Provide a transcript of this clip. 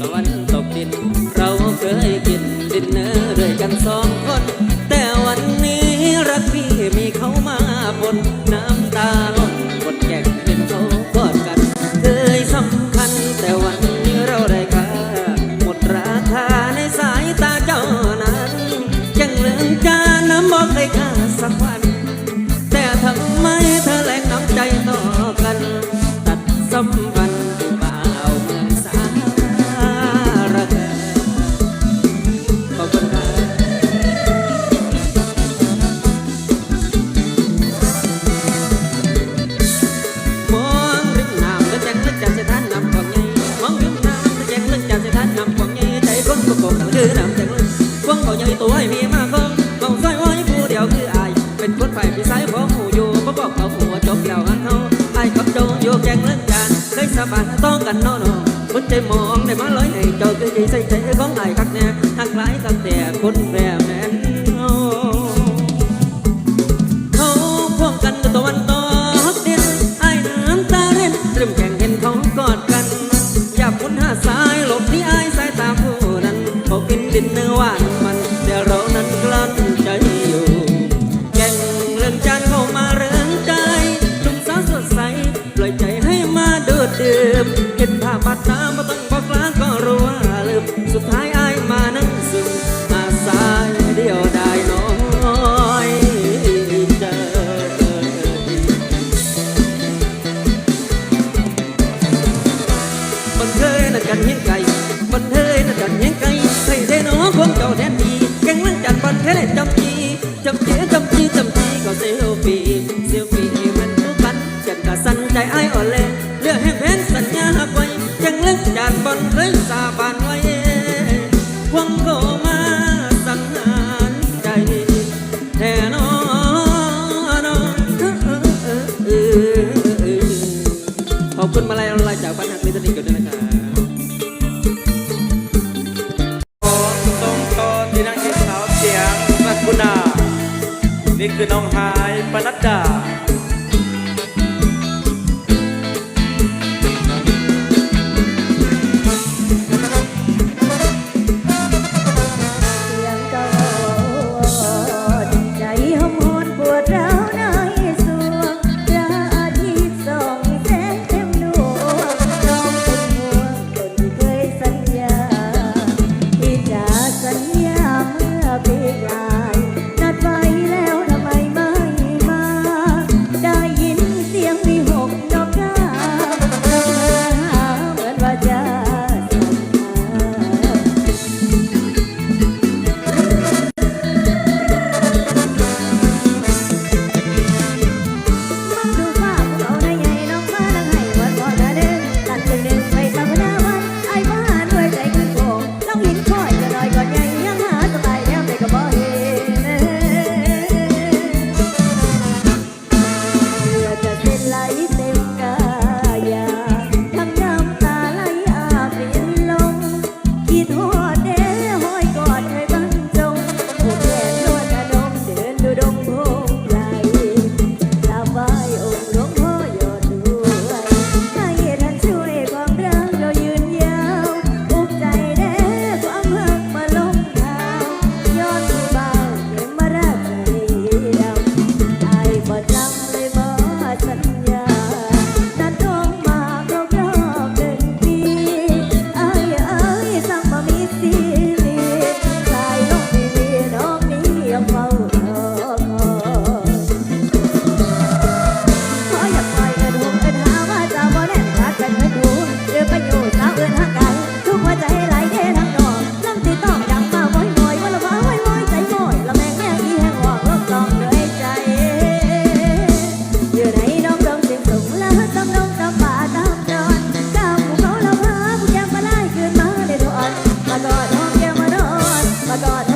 ตะางกว่าใหญ่ตัวให้มีมาคงต้องซอยไว้ผู้เดียวคืออาย เป็นคนฝ่ายพี่สายของหูอยู่บ่บอกเอาหัวจบแล้วหันเขาอายกับโจอยู่แจ้งลึกจานเคยสบานต้องกันนอนอคนใจมองได้มาลอยให้เจ้าคือใจใส่ใจของอายคักแน่หักหลายตั้งแต่คนแว่แม่นเอาเขาพ่วงกันตะวันตกดินไอ้ายน้ำตาเล่นเริ่มแข่งเห็นเขากอดกันอยากมุนหาสายหลบที่ไอ้ายสายตาผู้นั้นเขากินดินเนื้อหวาน มเห็นภาพบาดตาไม่ต้องบอกลาก็รู้ว่าลืมสุดท้ายอายมานั่งซึมอาสายเดียวได้น้อยใจมันเคยนัดกันเห็นไก่มันเคยนัดกันเห็นไก่ให้เทน้องของเจ้าแทนดีแกงลังจันทร์บันแค่ได้จำจีจำจีจำจีจำจีก็เซลฟี่เซลฟี่มันทุกปันจันกะสัน ใจไอ้อ่อนแรงเลือกให้แผนสัญญาไว้จังเลิกจากบอนเคยสาบานไว้ควัโก็มาสังหารใจแน่นอนขอบคุณมาลายออไลจากพันหักมิตรนิกด้วยนะครับนี่คือน้องหายปนัดดา God.